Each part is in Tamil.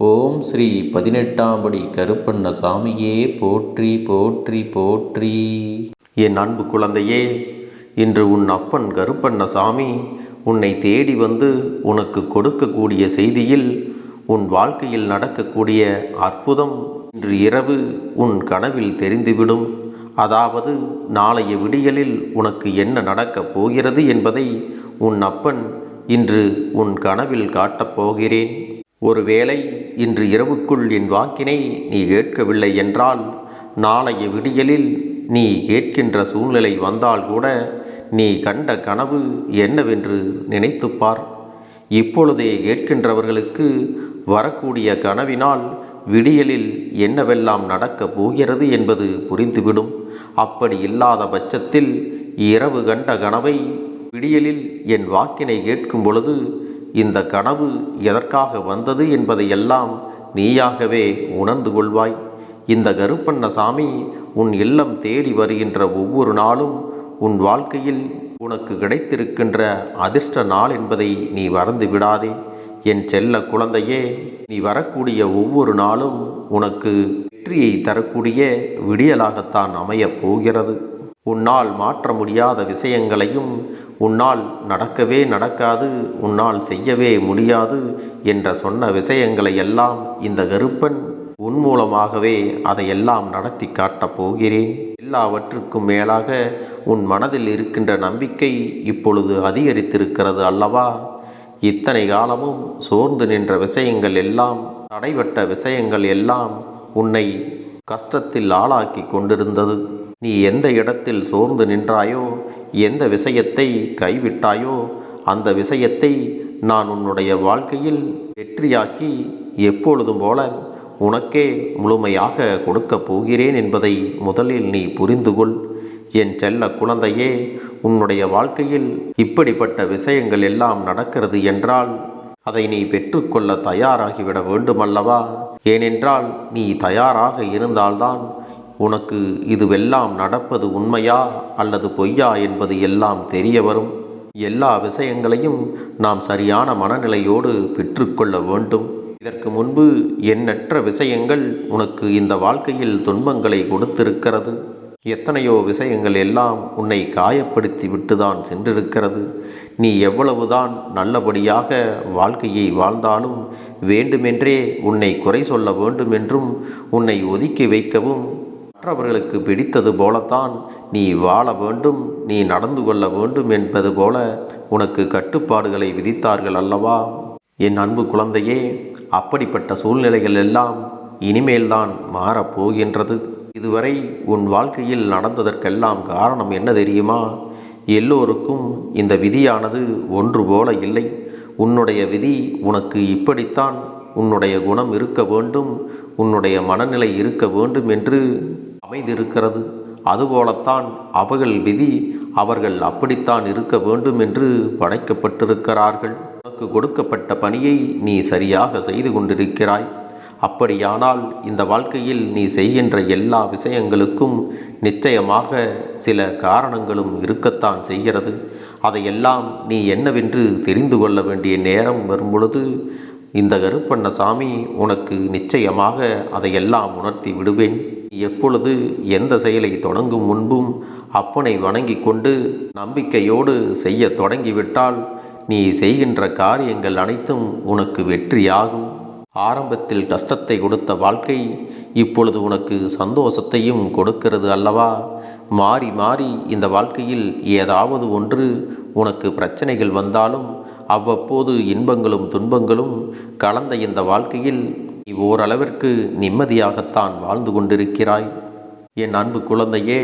ஓம் ஸ்ரீ பதினெட்டாம்படி கருப்பண்ண சாமியே போற்றி போற்றி போற்றி. என் அன்பு குழந்தையே இன்று உன் அப்பன் கருப்பண்ண சாமி உன்னை தேடி வந்து உனக்கு கொடுக்கக்கூடிய செய்தியில் உன் வாழ்க்கையில் நடக்கக்கூடிய அற்புதம் இன்று இரவு உன் கனவில் தெரிந்துவிடும். அதாவது நாளைய விடியலில் உனக்கு என்ன நடக்கப் போகிறது என்பதை உன் அப்பன் இன்று உன் கனவில் காட்டப் போகிறேன். ஒருவேளை இன்று இரவுக்குள் என் வாக்கினை நீ கேட்கவில்லை என்றால் நாளைய விடியலில் நீ கேட்கின்ற சூழ்நிலை வந்தால் கூட நீ கண்ட கனவு என்னவென்று நினைத்துப்பார். இப்பொழுதே கேட்கின்றவர்களுக்கு வரக்கூடிய கனவினால் விடியலில் என்னவெல்லாம் நடக்கப் போகிறது என்பது புரிந்துவிடும். அப்படி இல்லாத பட்சத்தில் இரவு கண்ட கனவை விடியலில் என் வாக்கினை கேட்கும் பொழுது இந்த கனவு எதற்காக வந்தது என்பதையெல்லாம் நீயாகவே உணர்ந்து கொள்வாய். இந்த கருப்பண்ண சாமி உன் இல்லம் தேடி வருகின்ற ஒவ்வொரு நாளும் உன் வாழ்க்கையில் உனக்கு கிடைத்திருக்கின்ற அதிர்ஷ்ட நாள் என்பதை நீ மறந்து விடாதே. என் செல்ல குழந்தையே நீ வரக்கூடிய ஒவ்வொரு நாளும் உனக்கு வெற்றியை தரக்கூடிய விடியலாகத்தான் அமையப் போகிறது. உன்னால் மாற்ற முடியாத விஷயங்களையும் உன்னால் நடக்கவே நடக்காது உன்னால் செய்யவே முடியாது என்ற சொன்ன விஷயங்களை எல்லாம் இந்த கருப்பன் உன் மூலமாகவே அதையெல்லாம் நடத்தி காட்டப் போகிறேன். எல்லாவற்றுக்கும் மேலாக உன் மனதில் இருக்கின்ற நம்பிக்கை இப்பொழுது அதிகரித்திருக்கிறது அல்லவா? இத்தனை காலமும் சோர்ந்து நின்ற விஷயங்கள் எல்லாம் தடைபட்ட விஷயங்கள் எல்லாம் உன்னை கஷ்டத்தில் ஆளாக்கி கொண்டிருந்தது. நீ எந்த இடத்தில் சோர்ந்து நின்றாயோ எந்த விஷயத்தை கைவிட்டாயோ அந்த விஷயத்தை நான் உன்னுடைய வாழ்க்கையில் வெற்றியாக்கி எப்பொழுதும் போல உனக்கே முழுமையாக கொடுக்கப் போகிறேன் என்பதை முதலில் நீ புரிந்து கொள். என் செல்ல குழந்தையே உன்னுடைய வாழ்க்கையில் இப்படிப்பட்ட விஷயங்கள் எல்லாம் நடக்கிறது என்றால் அதை நீ பெற்றுக்கொள்ள தயாராகிவிட வேண்டுமல்லவா? ஏனென்றால் நீ தயாராக இருந்தால்தான் உனக்கு இதுவெல்லாம் நடப்பது உண்மையா அல்லது பொய்யா என்பது எல்லாம் தெரிய வரும். எல்லா விஷயங்களையும் நாம் சரியான மனநிலையோடு பெற்றுக்கொள்ள வேண்டும். இதற்கு முன்பு எண்ணற்ற விஷயங்கள் உனக்கு இந்த வாழ்க்கையில் துன்பங்களை கொடுத்திருக்கிறது. எத்தனையோ விஷயங்கள் எல்லாம் உன்னை காயப்படுத்தி விட்டுதான் சென்றிருக்கிறது. நீ எவ்வளவுதான் நல்லபடியாக வாழ்க்கையை வாழ்ந்தாலும் வேண்டுமென்றே உன்னை குறை சொல்ல வேண்டும் என்றும் உன்னை ஒதுக்கி வைக்கவும் மற்றவர்களுக்கு பிடித்தது போலத்தான் நீ வாழ வேண்டும் நீ நடந்து கொள்ள வேண்டும் என்பது போல உனக்கு கட்டுப்பாடுகளை விதித்தார்கள் அல்லவா? என் அன்பு குழந்தையே அப்படிப்பட்ட சூழ்நிலைகள் எல்லாம் இனிமேல்தான் மாறப்போகின்றது. இதுவரை உன் வாழ்க்கையில் நடந்ததற்கெல்லாம் காரணம் என்ன தெரியுமா? எல்லோருக்கும் இந்த விதியானது ஒன்று போல இல்லை. உன்னுடைய விதி உனக்கு இப்படித்தான். உன்னுடைய குணம் இருக்க வேண்டும் உன்னுடைய மனநிலை இருக்க வேண்டும் என்று அமைந்திருக்கிறது. அதுபோலத்தான் அவர்கள் விதி அவர்கள் அப்படித்தான் இருக்க வேண்டும் என்று படைக்கப்பட்டிருக்கிறார்கள். உனக்கு கொடுக்கப்பட்ட பணியை நீ சரியாக செய்து கொண்டிருக்கிறாய். அப்படியானால் இந்த வாழ்க்கையில் நீ செய்கின்ற எல்லா விஷயங்களுக்கும் நிச்சயமாக சில காரணங்களும் இருக்கத்தான் செய்கிறது. அதையெல்லாம் நீ என்னவென்று தெரிந்து கொள்ள வேண்டிய நேரம் வரும்பொழுது இந்த கருப்பண்ண சாமி உனக்கு நிச்சயமாக அதையெல்லாம் உணர்த்தி விடுவேன். எப்பொழுது எந்த செயலை தொடங்கும் முன்பும் அப்பனை வணங்கி கொண்டு நம்பிக்கையோடு செய்ய தொடங்கிவிட்டால் நீ செய்கின்ற காரியங்கள் அனைத்தும் உனக்கு வெற்றியாகும். ஆரம்பத்தில் கஷ்டத்தை கொடுத்த வாழ்க்கை இப்பொழுது உனக்கு சந்தோஷத்தையும் கொடுக்கிறது அல்லவா? மாறி மாறி இந்த வாழ்க்கையில் ஏதாவது ஒன்று உனக்கு பிரச்சனைகள் வந்தாலும் அவ்வப்போது இன்பங்களும் துன்பங்களும் கலந்த இந்த வாழ்க்கையில் நீ ஓரளவிற்கு நிம்மதியாகத்தான் வாழ்ந்து கொண்டிருக்கிறாய். என் அன்பு குழந்தையே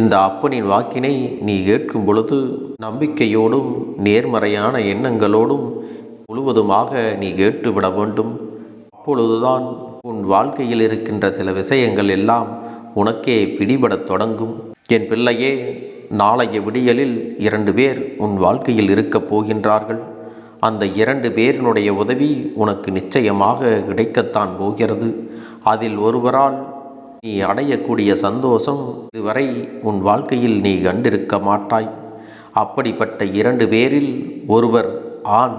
இந்த அப்பனின் வாக்கினை நீ கேட்கும் பொழுது நம்பிக்கையோடும் நேர்மறையான எண்ணங்களோடும் முழுவதுமாக நீ கேட்டுவிட வேண்டும். அப்பொழுதுதான் உன் வாழ்க்கையில் இருக்கின்ற சில விஷயங்கள் எல்லாம் உனக்கே பிடிபடத் தொடங்கும். என் பிள்ளையே நாளைய விடியலில் இரண்டு பேர் உன் வாழ்க்கையில் இருக்கப் போகின்றார்கள். அந்த இரண்டு பேரினுடைய உதவி உனக்கு நிச்சயமாக கிடைக்கத்தான் போகிறது. அதில் ஒருவரால் நீ அடையக்கூடிய சந்தோஷம் இதுவரை உன் வாழ்க்கையில் நீ கண்டிருக்க மாட்டாய். அப்படிப்பட்ட இரண்டு பேரில் ஒருவர் ஆண்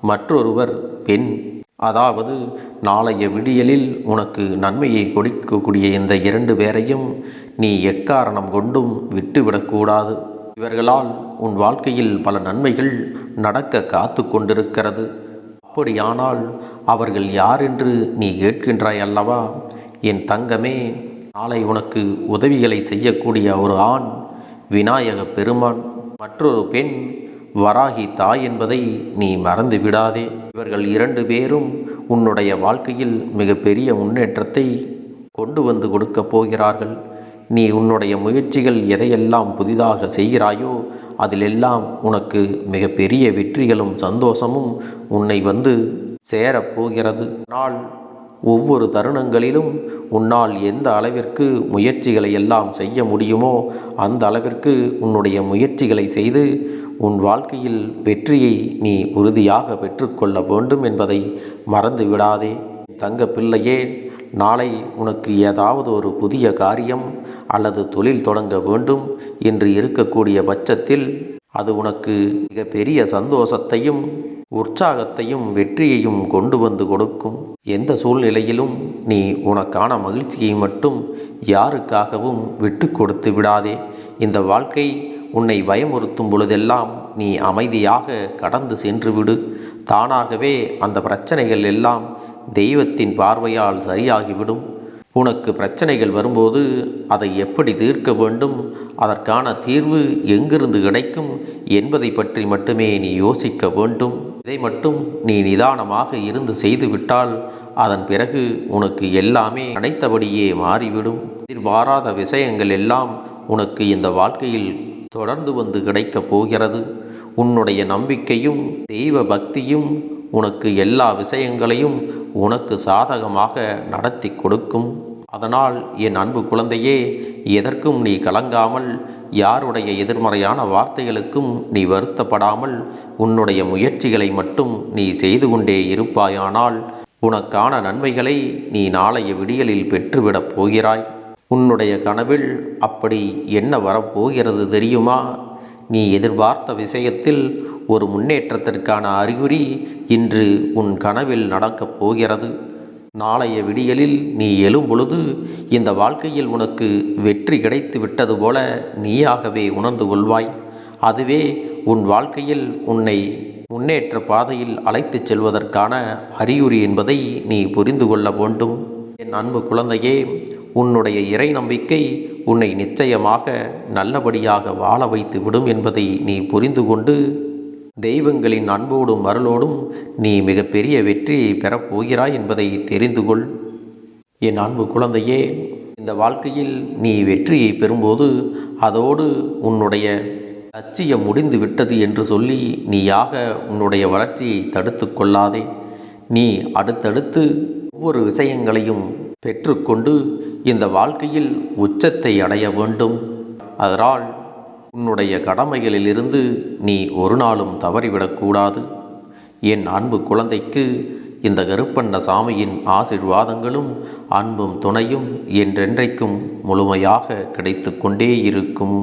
மற்றொருவர் பெண். அதாவது நாளைய விடியலில் உனக்கு நன்மையை கொடுக்கக்கூடிய இந்த இரண்டு பேரையும் நீ எக்காரணம் கொண்டும் விட்டுவிடக்கூடாது. இவர்களால் உன் வாழ்க்கையில் பல நன்மைகள் நடக்க காத்து கொண்டிருக்கிறது. அப்படியானால் அவர்கள் யார் என்று நீ கேட்கின்றாய் அல்லவா? என் தங்கமே நாளை உனக்கு உதவிகளை செய்யக்கூடிய ஒரு ஆண் விநாயக பெருமான் மற்றொரு பெண் வராகி தாய் என்பதை நீ மறந்து விடாதே. இவர்கள் இரண்டு பேரும் உன்னுடைய வாழ்க்கையில் மிகப்பெரிய முன்னேற்றத்தை கொண்டு வந்து கொடுக்கப் போகிறார்கள். நீ உன்னுடைய முயற்சிகள் எதையெல்லாம் புதிதாக செய்கிறாயோ அதிலெல்லாம் உனக்கு மிகப்பெரிய வெற்றிகளும் சந்தோஷமும் உன்னை வந்து சேரப்போகிறது. நாள் ஒவ்வொரு தருணங்களிலும் உன்னால் எந்த அளவிற்கு முயற்சிகளை எல்லாம் செய்ய முடியுமோ அந்த அளவிற்கு உன்னுடைய முயற்சிகளை செய்து உன் வாழ்க்கையில் வெற்றியை நீ உறுதியாக பெற்றுக்கொள்ள வேண்டும் என்பதை மறந்து விடாதே தங்க பிள்ளையே நாளை உனக்கு ஏதாவது ஒரு புதிய காரியம் அல்லது தொழில் தொடங்க வேண்டும் என்று இருக்கக்கூடிய பட்சத்தில் அது உனக்கு மிகப்பெரிய சந்தோஷத்தையும் உற்சாகத்தையும் வெற்றியையும் கொண்டு வந்து கொடுக்கும். எந்த சூழ்நிலையிலும் நீ உனக்கான மகிழ்ச்சியை மட்டும் யாருக்காகவும் விட்டு கொடுத்து விடாதே. இந்த வாழ்க்கை உன்னை பயமுறுத்தும் பொழுதெல்லாம் நீ அமைதியாக கடந்து சென்று விடு. தானாகவே அந்த பிரச்சனைகள் எல்லாம் தெய்வத்தின் பார்வையால் சரியாகிவிடும். உனக்கு பிரச்சனைகள் வரும்போது அதை எப்படி தீர்க்க வேண்டும்? அதற்கான தீர்வு எங்கிருந்து கிடைக்கும்? என்பதை பற்றி மட்டுமே நீ யோசிக்க வேண்டும். இதை மட்டும் நீ நிதானமாக இருந்து செய்துவிட்டால் அதன் பிறகு உனக்கு எல்லாமே நினைத்தபடியே மாறிவிடும். எதிர்பாராத விஷயங்கள் எல்லாம் உனக்கு இந்த வாழ்க்கையில் தொடர்ந்து வந்து கிடைக்கப் போகிறது. உன்னுடைய நம்பிக்கையும் தெய்வ பக்தியும் உனக்கு எல்லா விஷயங்களையும் உனக்கு சாதகமாக நடத்தி கொடுக்கும். அதனால் என் அன்பு குழந்தையே எதற்கும் நீ கலங்காமல் யாருடைய எதிர்மறையான வார்த்தைகளுக்கும் நீ வருத்தப்படாமல் உன்னுடைய முயற்சிகளை மட்டும் நீ செய்து கொண்டே இருப்பாயானால் உனக்கான நன்மைகளை நீ நாளைய விடியலில் பெற்றுவிடப் போகிறாய். உன்னுடைய கனவில் அப்படி என்ன வரப்போகிறது தெரியுமா? நீ எதிர்பார்த்த விஷயத்தில் ஒரு முன்னேற்றத்திற்கான அறிகுறி இன்று உன் கனவில் நடக்கப் போகிறது. நாளைய விடியலில் நீ எழும் பொழுது இந்த வாழ்க்கையில் உனக்கு வெற்றி கிடைத்து விட்டது போல நீயாகவே உணர்ந்து கொள்வாய். அதுவே உன் வாழ்க்கையில் உன்னை முன்னேற்ற பாதையில் அழைத்துச் செல்வதற்கான அறிகுறி என்பதை நீ புரிந்து கொள்ள வேண்டும். என் அன்பு குழந்தையே உன்னுடைய இறை நம்பிக்கை உன்னை நிச்சயமாக நல்லபடியாக வாழ வைத்து விடும் என்பதை நீ புரிந்து கொண்டு தெய்வங்களின் அன்போடும் அருளோடும் நீ மிகப்பெரிய வெற்றியை பெறப்போகிறாய் என்பதை தெரிந்து கொள். என் அன்பு குழந்தையே இந்த வாழ்க்கையில் நீ வெற்றியை பெறும்போது அதோடு உன்னுடைய லட்சியம் முடிந்து விட்டது என்று சொல்லி நீயாக உன்னுடைய வளர்ச்சியை தடுத்து கொள்ளாதே. நீ அடுத்தடுத்து ஒவ்வொரு விஷயங்களையும் பெற்றுக்கொண்டு இந்த வாழ்க்கையில் உச்சத்தை அடைய வேண்டும். அதனால் உன்னுடைய கடமைகளிலிருந்து நீ ஒரு நாளும் தவறிவிடக்கூடாது என் அன்பு குழந்தைக்கு இந்த கருப்பண்ண சாமியின் ஆசிர்வாதங்களும் அன்பும் துணையும் என்றென்றைக்கும் முழுமையாக கிடைத்து கொண்டே இருக்கும்.